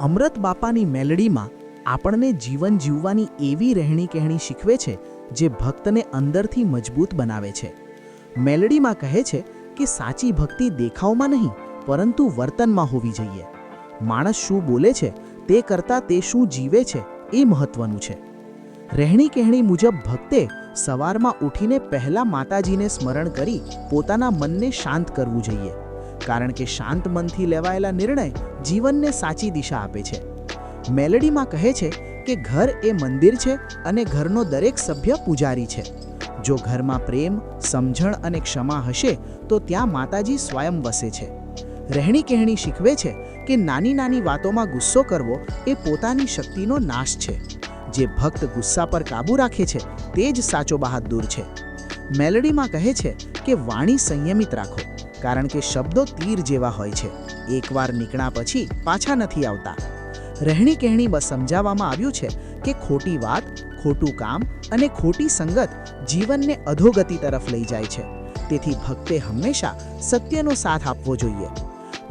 અમૃત બાપાની મેલડીમાં આપણને જીવન જીવવાની એવી રહેણી કહેણી શીખવે છે જે ભક્તને અંદરથી મજબૂત બનાવે છે. મેલડીમાં કહે છે કે સાચી ભક્તિ દેખાવમાં નહીં, પરંતુ વર્તનમાં હોવી જોઈએ. માણસ શું બોલે છે, તે કરતાં તે શું જીવે છે, એ મહત્વનું છે. રહેણી કહેણી મુજબ ભક્તે સવારમાં ઉઠીને પહેલા માતાજીને સ્મરણ કરી પોતાના મનને શાંત કરવું જોઈએ. કારણ કે શાંત મનથી લેવાયેલા નિર્ણય જીવનને સાચી દિશા આપે છે. મેલડીમાં કહે છે કે ઘર એ મંદિર છે અને ઘરનો દરેક સભ્ય પૂજારી છે. જો ઘરમાં પ્રેમ, સમજણ અને ક્ષમા હશે, તો ત્યાં માતાજી સ્વયં વસે છે. રહેણી કહેણી શીખવે છે કે નાની નાની વાતોમાં ગુસ્સો કરવો એ પોતાની શક્તિનો નાશ છે. જે ભક્ત ગુસ્સા પર કાબૂ રાખે છે, તે જ સાચો બહાદુર છે. મેલડીમાં કહે છે કે વાણી સંયમિત રાખો. કારણ કે શબ્દો તીર જેવા હોય છે. એકવાર નીકળ્યા પછી પાછા નથી આવતા. રહેણી કહેણી બસ સમજાવવામાં આવ્યું છે કે ખોટી વાત, ખોટું કામ અને ખોટી સંગત જીવનને અધોગતિ તરફ લઈ જાય છે. તેથી ભક્તે હંમેશા સત્યનો સાથ આપવો જોઈએ.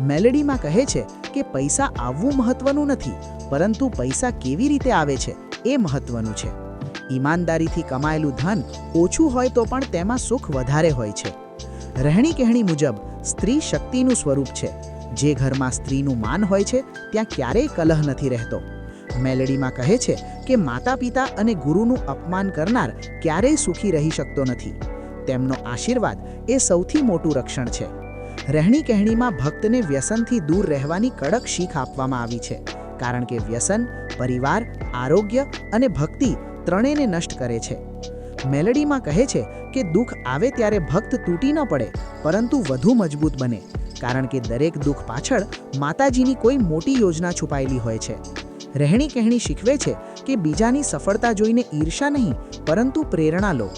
મેલેડીમાં કહે છે કે પૈસા આવવું મહત્વનું નથી, પરંતુ પૈસા કેવી રીતે આવે છે એ મહત્વનું છે. ઈમાનદારીથી કમાયેલું ધન ઓછું હોય તો પણ તેમાં સુખ વધારે હોય છે. રહેણી કહેણી મુજબ સ્ત્રી શક્તિનું સ્વરૂપ છે. જે ઘરમાં સ્ત્રીનું માન હોય છે, ત્યાં ક્યારેય કલહ નથી રહેતો. મેલેડીમાં કહે છે કે માતા પિતા અને ગુરુનું અપમાન કરનાર ક્યારેય સુખી રહી શકતો નથી. તેમનો આશીર્વાદ એ સૌથી મોટું રક્ષણ છે. રહેણી કહેણીમાં ભક્તને વ્યસનથી દૂર રહેવાની કડક શીખ આપવામાં આવી છે, કારણ કે વ્યસન પરિવાર, આરોગ્ય અને ભક્તિ ત્રણેયને નષ્ટ કરે છે. મેલડીમાં કહે છે કે દુઃખ આવે ત્યારે ભક્ત તૂટી ન પડે, પરંતુ વધુ મજબૂત બને. કારણ કે દરેક દુઃખ પાછળ માતાજીની કોઈ મોટી યોજના છુપાયેલી હોય છે. રહેણી કહેણી શીખવે છે કે બીજાની સફળતા જોઈને ઈર્ષા નહીં, પરંતુ પ્રેરણા લો.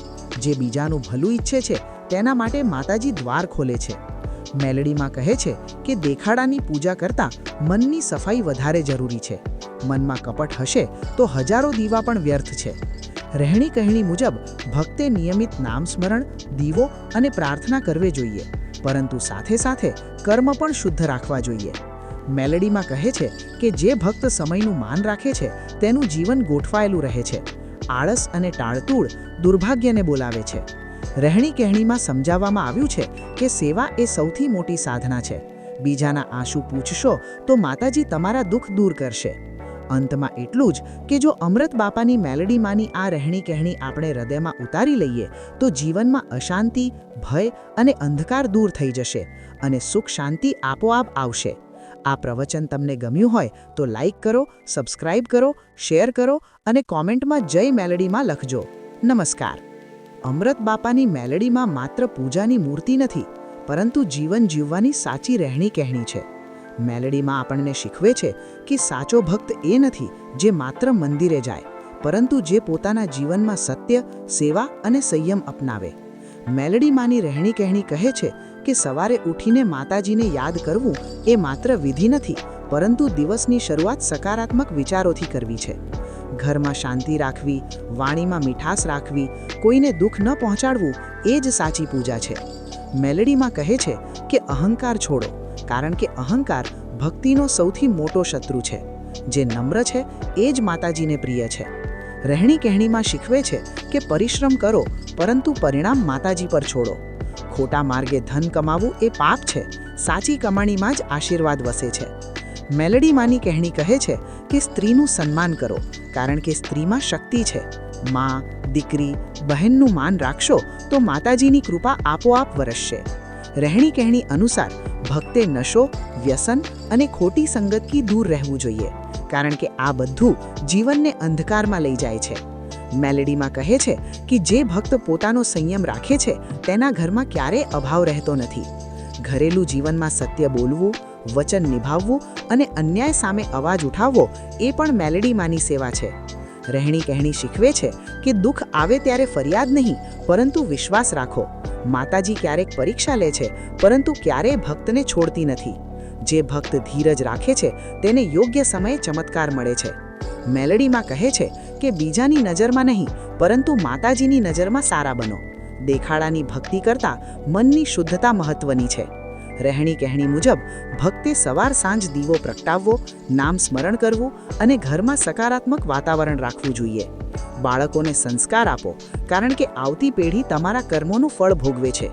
જે બીજાનું ભલું ઈચ્છે છે, તેના માટે માતાજી દ્વાર ખોલે છે. મેલડીમાં કહે છે કે દેખાડાની પૂજા કરતાં મનની સફાઈ વધારે જરૂરી છે. મનમાં કપટ હશે તો હજારો દીવા પણ વ્યર્થ છે. રહેણી કહેણી મુજબ ભક્તે નિયમિત નામ સ્મરણ, દીવો અને પ્રાર્થના કરવી જોઈએ. પરંતુ સાથે સાથે કર્મ પણ શુદ્ધ રાખવા જોઈએ. મેલેડીમાં કહે છે કે જે ભક્ત સમયનું માન રાખે છે, તેનું જીવન ગોઠવાયેલું રહે છે. આળસ અને ટાળતૂળ દુર્ભાગ્યને બોલાવે છે. રહેણી કહેણીમાં સમજાવવામાં આવ્યું છે કે સેવા એ સૌથી મોટી સાધના છે. બીજાના આંસુ પૂછશો તો માતાજી તમારા દુઃખ દૂર કરશે. અંતમાં એટલું જ કે જો અમૃત બાપાની મેલડીમાંની આ રહેણી કહેણી આપણે હૃદયમાં ઉતારી લઈએ, તો જીવનમાં અશાંતિ, ભય અને અંધકાર દૂર થઈ જશે અને સુખ શાંતિ આપોઆપ આવશે. આ પ્રવચન તમને ગમ્યું હોય તો લાઈક કરો, સબસ્ક્રાઇબ કરો, શેર કરો અને કોમેન્ટમાં જય મેલડીમાં લખજો. નમસ્કાર. અમૃત બાપાની મેલડીમાં માત્ર પૂજાની મૂર્તિ નથી, પરંતુ જીવન જીવવાની સાચી રહેણી કહેણી છે. મેલડીમાં આપણને શીખવે છે કે સાચો ભક્ત એ નથી જે માત્ર મંદિરે જાય, પરંતુ જે પોતાના જીવનમાં સત્ય, સેવા અને સંયમ અપનાવે. મેલડીમાંની રહેણી કહેણી કહે છે કે સવારે ઉઠીને માતાજીને યાદ કરવું એ માત્ર વિધિ નથી, પરંતુ દિવસની શરૂઆત સકારાત્મક વિચારોથી કરવી છે. ઘરમાં શાંતિ રાખવી, વાણીમાં મીઠાશ રાખવી, કોઈને દુઃખ ન પહોંચાડવું એ જ સાચી પૂજા છે. મેલડીમાં કહે છે કે અહંકાર છોડો. કારણ કે અહંકાર ભક્તિનો સૌથી મોટો શત્રુ છે. જે નમ્ર છે, એ જ માતાજીને પ્રિય છે. રહેણી કહેણીમાં શીખવે છે કે પરિશ્રમ કરો, પરંતુ પરિણામ માતાજી પર છોડો. ખોટા માર્ગે ધન કમાવવું એ પાપ છે, સાચી કમાણીમાં જ આશીર્વાદ વસે છે. મેલડીમાંની કહેણી કહે છે કે સ્ત્રીનું સન્માન કરો, કારણ કે સ્ત્રીમાં શક્તિ છે. માં, દીકરી, બહેનનું માન રાખશો તો માતાજીની કૃપા આપોઆપ વરસશે. રહેણી કહેણી અનુસાર ભક્તે નશો, વ્યસન અને ખોટી સંગતથી દૂર રહેવું જોઈએ, કારણ કે આ બધું જીવનને અંધકારમાં લઈ જાય છે. મેલેડીમાં કહે છે કે જે ભક્ત પોતાનો સંયમ રાખે છે, તેના ઘરમાં ક્યારેય અભાવ રહેતો નથી. ઘરેલું જીવનમાં સત્ય બોલવું, વચન નિભાવવું અને અન્યાય સામે અવાજ ઉઠાવવો એ પણ મેલેડીમાંની સેવા છે. રહેણી કહેણી શીખવે છે કે દુઃખ આવે ત્યારે ફરિયાદ નહીં, પરંતુ વિશ્વાસ રાખો. માતાજી ક્યારેક પરીક્ષા લે છે, પરંતુ ક્યારેય ભક્તને છોડતી નથી. જે ભક્ત ધીરજ રાખે છે, તેને યોગ્ય સમયે ચમત્કાર મળે છે. મેલડીમાં કહે છે કે, બીજાની નજરમાં નહીં, પરંતુ માતાજીની નજરમાં સારા બનો. દેખાડાની ભક્તિ કરતાં મનની શુદ્ધતા મહત્વની છે. રહેણી કહેણી મુજબ, ભક્તે સવાર સાંજ દીવો પ્રગટાવવો, નામ સ્મરણ કરવું અને ઘરમાં સકારાત્મક વાતાવરણ રાખવું જોઈએ. બાળકોને સંસ્કાર આપો, કારણ કે આવતી પેઢી તમારા કર્મોનું ફળ ભોગવે છે.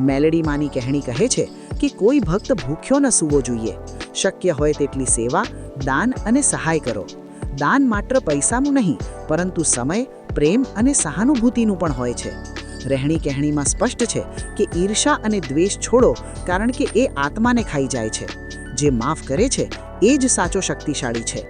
મેલેડીમાની કહેણી કહે છે કે કોઈ ભક્ત ભૂખ્યો ન સૂવો જોઈએ. શક્ય હોય તેટલી સેવા, દાન અને સહાય કરો. દાન માત્ર પૈસાનું નહીં, પરંતુ સમય, પ્રેમ અને સહાનુભૂતિનું પણ હોય છે. રહેણી કહેણીમાં સ્પષ્ટ છે કે ઈર્ષા અને દ્વેષ છોડો, કારણ કે એ આત્માને ખાઈ જાય છે. જે માફ કરે છે, એ જ સાચો શક્તિશાળી છે.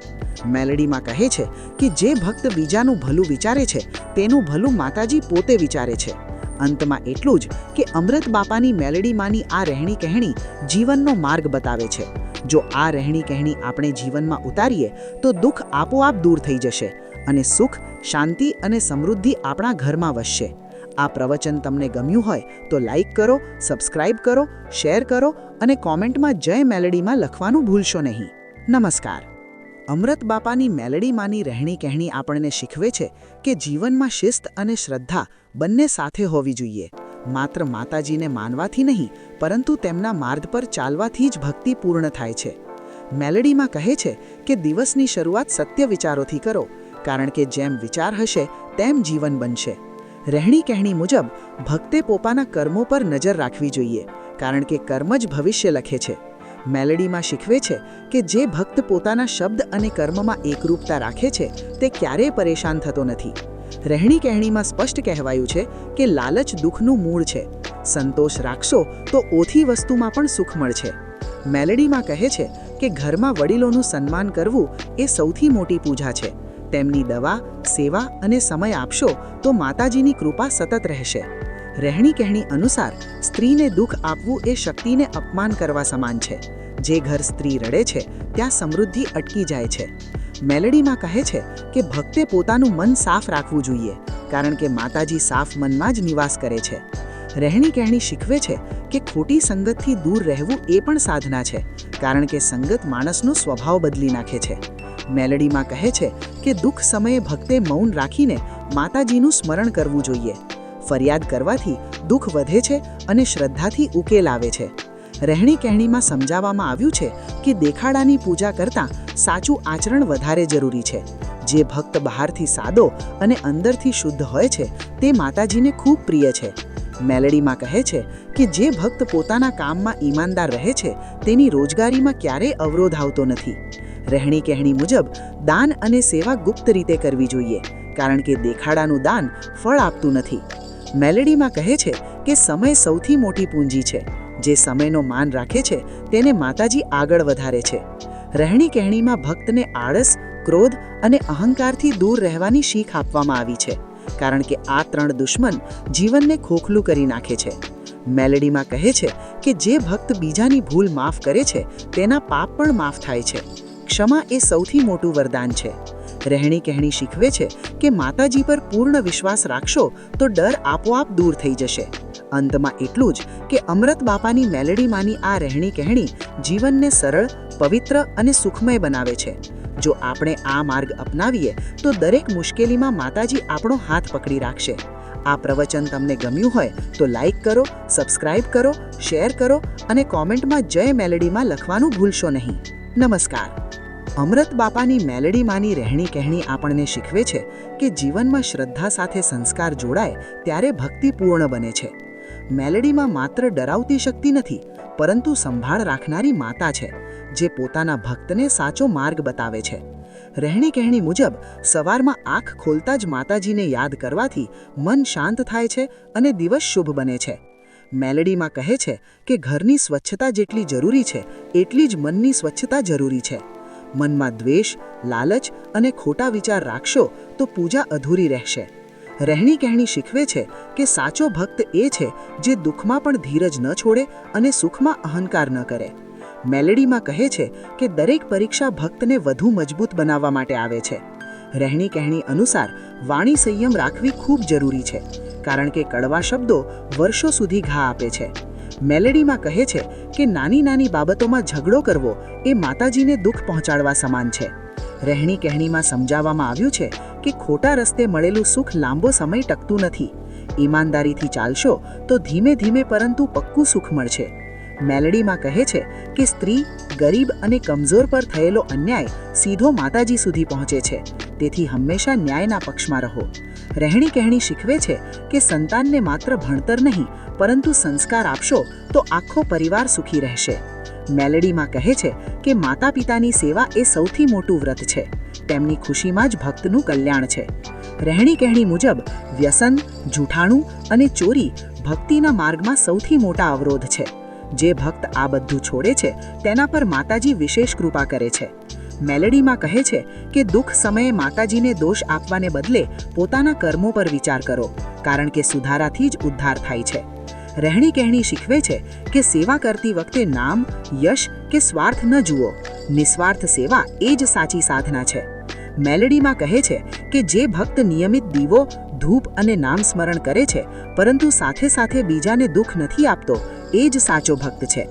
મેલડીમાં કહે છે કે જે ભક્ત બીજાનું ભલું વિચારે છે, તેનું ભલું માતાજી પોતે વિચારે છે. અંતમાં એટલું જ કે અમૃત બાપાની મેલડીમાંની આ રહેણી કહેણી જીવનનો માર્ગ બતાવે છે. જો આ રહેણી કહેણી આપણે જીવનમાં ઉતારીએ, તો દુઃખ આપોઆપ દૂર થઈ જશે અને સુખ, શાંતિ અને સમૃદ્ધિ આપણા ઘરમાં વસશે આ પ્રવચન તમને ગમ્યું હોય તો લાઇક કરો, સબસ્ક્રાઇબ કરો, શેર કરો અને કોમેન્ટમાં જય મેલેડીમાં લખવાનું ભૂલશો નહીં. નમસ્કાર. અમૃત બાપાની મેલેડીમાંની રહેણી કહેણી આપણને શીખવે છે કે જીવનમાં શિસ્ત અને શ્રદ્ધા બંને સાથે હોવી જોઈએ. માત્ર માતાજીને માનવાથી નહીં, પરંતુ તેમના માર્ગ પર ચાલવાથી જ ભક્તિ પૂર્ણ થાય છે. મેલેડીમાં કહે છે કે દિવસની શરૂઆત સત્ય વિચારોથી કરો, કારણ કે જેમ વિચાર હશે, તેમ જીવન બનશે. રહેણી કહેણી મુજબ ભક્તે પોતાના કર્મો પર નજર રાખવી જોઈએ, કારણ કે કર્મ જ ભવિષ્ય લખે છે. મેલેડીમાં શીખવે છે કે જે ભક્ત પોતાના શબ્દ અને કર્મમાં એકરૂપતા રાખે છે, તે ક્યારેય પરેશાન થતો નથી. રહેણી કહેણીમાં સ્પષ્ટ કહેવાયું છે કે લાલચ દુઃખનું મૂળ છે. સંતોષ રાખશો તો ઓછી વસ્તુમાં પણ સુખ મળશે. મેલેડીમાં કહે છે કે ઘરમાં વડીલોનું સન્માન કરવું એ સૌથી મોટી પૂજા છે. તેમની દવા, સેવા અને સમય આપશો તો માતાજીની કૃપા સતત રહેશે. રહેણી કહેણી અનુસાર સ્ત્રીને દુઃખ આપવું એ શક્તિને અપમાન કરવા સમાન છે. જે ઘર સ્ત્રી રડે છે, ત્યાં સમૃદ્ધિ અટકી જાય છે. મેલેડીમાં કહે છે કે ભક્તે પોતાનું મન સાફ રાખવું જોઈએ, કારણ કે માતાજી સાફ મનમાં જ નિવાસ કરે છે. રહેણી કહેણી શીખવે છે કે ખોટી સંગતથી દૂર રહેવું એ પણ સાધના છે, કારણ કે સંગત માણસનો સ્વભાવ બદલી નાખે છે. મેલેડીમાં કહે છે કે દુઃખ સમયે ભક્તે મૌન રાખીને માતાજીનું સ્મરણ કરવું જોઈએ. ફરિયાદ કરવાથી દુઃખ વધે છે અને શ્રદ્ધાથી ઉકેલ આવે છે. રહેણી કહેણીમાં સમજાવવામાં આવ્યું છે કે દેખાડાની પૂજા કરતાં સાચું આચરણ વધારે જરૂરી છે. જે ભક્ત બહારથી સાદો અને અંદરથી શુદ્ધ હોય છે તે માતાજીને ખૂબ પ્રિય છે. મેલડીમાં કહે છે કે જે ભક્ત પોતાના કામમાં ઈમાનદાર રહે છે તેની રોજગારીમાં ક્યારેય અવરોધ આવતો નથી. રહેણી કહેણી મુજબ દાન અને સેવા ગુપ્ત રીતે કરવી જોઈએ, કારણ કે દેખાડાનું દાન ફળ આપતું નથી. મેલેડીમાં કહે છે કે સમય સૌથી મોટી પૂંજી છે. જે સમયનો માન રાખે છે, તેને માતાજી આગળ વધારે છે. રહેણી કહેણીમાં ભક્તને આળસ, ક્રોધ અને અહંકારથી દૂર રહેવાની શીખ આપવામાં આવી છે, કારણ કે આ ત્રણ દુશ્મન જીવનને ખોખલું કરી નાખે છે. મેલેડીમાં કહે છે કે જે ભક્ત બીજાની ભૂલ માફ કરે છે, તેના પાપ પણ માફ થાય છે. ક્ષમા એ સૌથી મોટું વરદાન છે. રહેણી કહેણી શીખવે છે કે માતાજી પર પૂર્ણ વિશ્વાસ રાખશો તો ડર આપોઆપ દૂર થઈ જશે. અંતમાં એટલું જ કે અમૃત બાપાની મેલેડીમાંની આ રહેણી કહેણી જીવનને સરળ, પવિત્ર અને સુખમય બનાવે છે. જો આપણે આ માર્ગ અપનાવીએ તો દરેક મુશ્કેલીમાં માતાજી આપણો હાથ પકડી રાખશે. આ પ્રવચન તમને ગમ્યું હોય તો લાઈક કરો, સબસ્ક્રાઇબ કરો, શેર કરો અને કોમેન્ટમાં જય મેલેડીમાં લખવાનું ભૂલશો નહીં. નમસ્કાર. અમૃત બાપાની મેલેડીમાંની રહેણી કહેણી આપણને શીખવે છે કે જીવનમાં શ્રદ્ધા સાથે સંસ્કાર જોડાય ત્યારે ભક્તિ પૂર્ણ બને છે. મેલેડીમાં માત્ર ડરાવતી શક્તિ નથી, પરંતુ સંભાળ રાખનારી માતા છે, જે પોતાના ભક્તને સાચો માર્ગ બતાવે છે. રહેણી કહેણી મુજબ, સવારમાં આંખ ખોલતા જ માતાજીને યાદ કરવાથી મન શાંત થાય છે અને દિવસ શુભ બને છે. મેલેડીમાં કહે છે કે ઘરની સ્વચ્છતા જેટલી જરૂરી છે, એટલી જ મનની સ્વચ્છતા જરૂરી છે. મનમાં દ્વેષ, લાલચ અને ખોટા વિચાર રાખશો તો પૂજા અધૂરી રહેશે. રહેણી કહેણી શીખવે છે કે સાચો ભક્ત એ છે જે દુઃખમાં પણ ધીરજ ન છોડે અને સુખમાં અહંકાર ન કરે. મેલેડીમાં કહે છે કે દરેક પરીક્ષા ભક્તને વધુ મજબૂત બનાવવા માટે આવે છે. રહેણી કહેણી અનુસાર વાણી સંયમ રાખવી ખૂબ જરૂરી છે, કારણ કે કડવા શબ્દો વર્ષો સુધી ઘા આપે છે. મેલેડીમાં કહે છે કે નાની નાની બાબતોમાં ઝઘડો કરવો એ માતાજીને દુઃખ પહોંચાડવા સમાન છે. રહેણી કહેણીમાં સમજાવવામાં આવ્યું છે કે ખોટા રસ્તે મળેલું સુખ લાંબો સમય ટકતું નથી. ઈમાનદારીથી ચાલશો તો ધીમે ધીમે પરંતુ પક્કું સુખ મળશે. મેલડીમાં કહે છે કે સ્ત્રી, ગરીબ અને કમજોર પર થયેલો અન્યાય સીધો માતાજી સુધી પહોંચે છે. તેથી હંમેશા ન્યાયના પક્ષમાં રહો. રહેણી કહેણી શીખવે છે કે સંતાનને માત્ર ભણતર નહીં પરંતુ સંસ્કાર આપશો તો આખો પરિવાર સુખી રહેશે. મેલેડીમાં કહે છે કે માતા પિતાની સેવા એ સૌથી મોટું વ્રત છે. તેમની ખુશીમાં જ ભક્તનું કલ્યાણ છે. રહેણી કહેણી મુજબ વ્યસન, જૂઠાણું અને ચોરી ભક્તિના માર્ગમાં સૌથી મોટા અવરોધ છે. જે ભક્ત આ બધું છોડે છે તેના પર માતાજી વિશેષ કૃપા કરે છે. મેલેડીમાં કહે છે કે દુઃખ સમયે માતાજીને દોષ આપવાને બદલે પોતાના કર્મો પર વિચાર કરો, કારણ કે સુધારાથી જ ઉદ્ધાર થાય છે. રહેણી કહેણી શીખવે છે કે સેવા કરતી વખતે નામ, યશ કે સ્વાર્થ ન જુઓ. નિસ્વાર્થ સેવા એ જ સાચી સાધના છે. મેલેડીમાં કહે છે કે જે ભક્ત નિયમિત દીવો, ધૂપ અને નામ સ્મરણ કરે છે, પરંતુ સાથે સાથે બીજાને દુઃખ નથી આપતો, એ જ સાચો ભક્ત છે.